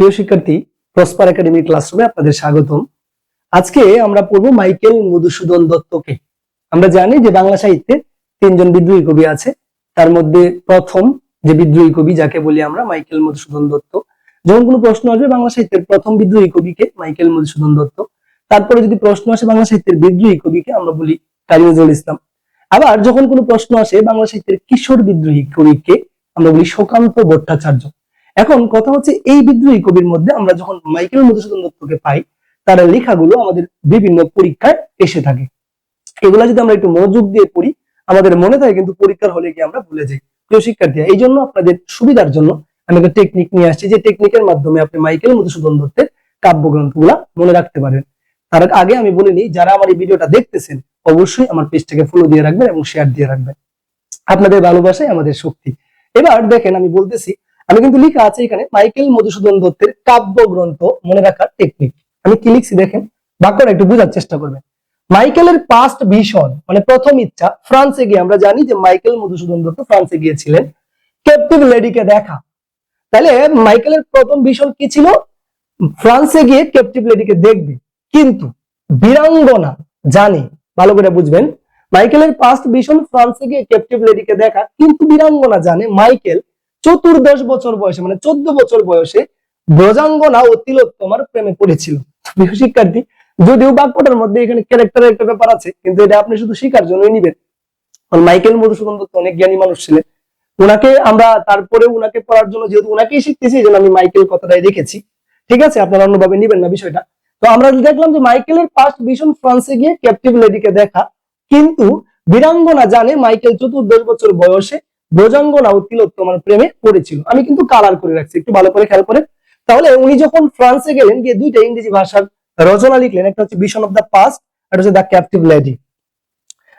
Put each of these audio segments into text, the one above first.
প্রিয় শিক্ষার্থী prosper academy ক্লাসরুমে আপনাদের স্বাগতম। আজকে আমরা পড়ব মাইকেল মধুসূদন দত্তকে। আমরা জানি যে বাংলা সাহিত্যে তিনজন বিদ্রোহী কবি আছে। তার মধ্যে প্রথম যে বিদ্রোহী কবি, যাকে বলি আমরা, মাইকেল মধুসূদন দত্ত। যখন কোনো প্রশ্ন আসবে, বাংলা সাহিত্যের প্রথম বিদ্রোহী কবিকে মাইকেল মধুসূদন দত্ত। তারপরে যদি প্রশ্ন আসে বাংলা সাহিত্যের বিদ্রোহী কবিকে, আমরা বলি কাজী ইসলাম। আবার যখন কোনো প্রশ্ন আসে বাংলা সাহিত্যের কিশোর বিদ্রোহী কবিকে, আমরা বলি শোকান্ত ভট্টাচার্য। এখন কথা হচ্ছে এই বিদ্রোহী কবির মধ্যে আমরা যখন মাইকেল মধুসূদন দত্তকে পাই, তার লেখাগুলো আমাদের বিভিন্ন পরীক্ষায় এসে থাকে। এগুলা যদি আমরা একটু মনোযোগ দিয়ে পড়ি, আমাদের মনে থাকে কিন্তু পরীক্ষার হলে গিয়ে আমরা ভুলে যাই। প্রিয় শিক্ষার্থীরা, এই জন্য আপনাদের সুবিধার জন্য আমি একটা টেকনিক নিয়ে আসছি, যে টেকনিকের মাধ্যমে আপনি মাইকেল মধুসূদন দত্তের কাব্যগ্রন্থগুলা মনে রাখতে পারেন। তার আগে আমি বলে নিই, যারা আমার এই ভিডিওটা দেখতেছেন, অবশ্যই আমার পেজটাকে ফলো দিয়ে রাখবেন এবং শেয়ার দিয়ে রাখবেন। আপনাদের ভালোবাসাই আমাদের শক্তি। এবার দেখেন, আমি বলতেছি আমি কিন্তু লিখা আছে এখানে, মাইকেল মধুসূদন দত্তের কাব্যগ্রন্থ, মনে রাখার টেকনিক আমি কি লিখছি দেখেন? বাক্যটা একটু বোঝার চেষ্টা করবেন। মাইকেলের পাস্ট ভীষণ মানে প্রথম ইচ্ছা, ফ্রান্সে গিয়ে, আমরা জানি যে মাইকেল মধুসূদন দত্ত ফ্রান্সে গিয়েছিলেন। ক্যাপ্টিভ লেডিকে দেখা। তাহলে মাইকেলের প্রথম ভীষণ কি ছিল? ফ্রান্সে গিয়ে ক্যাপ্টিভ লেডিকে দেখবে। কিন্তু বীরাঙ্গনা জানে, ভালো করে বুঝবেন, মাইকেলের পাস্ট ভীষণ, ফ্রান্সে গিয়ে ক্যাপ্টিভ লেডিকে দেখা, কিন্তু বীরাঙ্গনা জানে মাইকেল চতুর্দশ বছর বয়সে মানে চোদ্দ বছর বয়সে ব্রজাঙ্গনা ও তিলোত্তমার প্রেমে পড়েছিল। প্রিয় শিক্ষার্থী, যদিও বাক্যটার মধ্যে এখানে ক্যারেক্টারের একটা ব্যাপার আছে, কিন্তু এটা আপনি শুধু শিকার জন্যই নিবেন। মাইকেল মধুসূদন দত্ত অনেক জ্ঞানী মানুষ ছিলেন। উনাকে আমরা তারপরে উনাকে পড়ার জন্য যেহেতু ওনাকেই শিখতেছি, এই আমি মাইকেল কথাটাই রেখেছি। ঠিক আছে? আপনারা অন্যভাবে নিবেন না বিষয়টা। তো আমরা দেখলাম যে মাইকেলের পাস্ট ভীষণ ফ্রান্সে গিয়ে ক্যাপ্টিভ লেডিকে দেখা, কিন্তু বীরাঙ্গনা জানে মাইকেল চতুর্দশ বছর বয়সে ব্রজাঙ্গনা ও তিলোত্তমার প্রেমে পড়েছিল। আমি কিন্তু কালার করে রাখছি, একটু ভালো করে খেয়াল করে তাহলে উনি যখন ফ্রান্সে গেলেন, গিয়ে দুইটা ইংরেজি ভাষার রচনা লিখলেন, একটা হচ্ছে ভিশন অফ দ্য পাস্ট একটা হচ্ছে the captive lady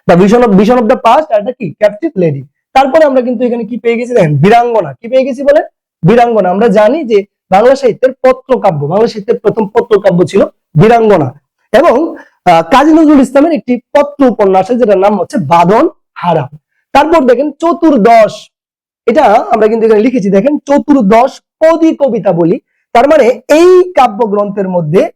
the vision of vision of the past আর কি? ক্যাপটিভ লেডি তারপরে আমরা কিন্তু এখানে কি পেয়ে গেছি দেখেন? বীরাঙ্গনা। কি পেয়ে গেছি বলে বীরাঙ্গনা। আমরা জানি যে বাংলা সাহিত্যের পত্রকাব্য, বাংলা সাহিত্যের প্রথম পত্রকাব্য ছিল বীরাঙ্গনা। এবং কাজী নজরুল ইসলামের একটি পত্র উপন্যাস যেটার নাম হচ্ছে বাদন হারা তারপর দেখেন চতুর্দশ। এটা আমরা কিন্তু এখানে লিখেছি, দেখেন চতুর্দশ পদী কবিতা বলি। তার মানে এই কাব্যগ্রন্থের মধ্যে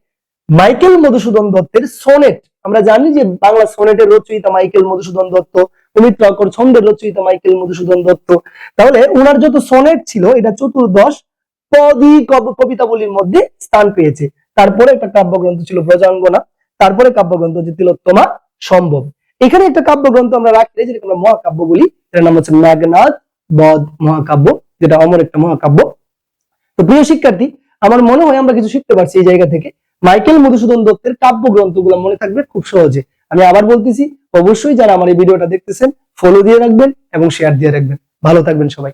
মাইকেল মধুসূদন দত্তের সোনেট, আমরা জানি যে বাংলা সোনেটের রচয়িতা মাইকেল মধুসূদন দত্ত অমিত রকর ছন্দের রচয়িতা মাইকেল মধুসূদন দত্ত। তাহলে ওনার যত সোনেট ছিল, এটা চতুর্দশ পদী কব- কবিতাবলীর মধ্যে স্থান পেয়েছে। তারপরে একটা কাব্যগ্রন্থ ছিল ব্রজাঙ্গনা, তারপরে কাব্যগ্রন্থ যে তিলোত্তমা সম্ভব। এখানে একটা কাব্যগ্রন্থ আমরা রাখি যেটা আমরা মহাকাব্য বলি। এটার নাম হচ্ছে মেঘনাথ বধ মহাকাব্য, যেটা অমর একটা মহাকাব্য। তো প্রিয় শিক্ষার্থী, আমার মনে হয় আমরা কিছু শিখতে পারছি এই জায়গা থেকে। মাইকেল মধুসূদন দত্তের কাব্যগ্রন্থগুলো মনে থাকবে খুব সহজে। আমি আবার বলতেছি, অবশ্যই যারা আমার এই ভিডিওটা দেখতেছেন ফলো দিয়ে রাখবেন এবং শেয়ার দিয়ে রাখবেন। ভালো থাকবেন সবাই।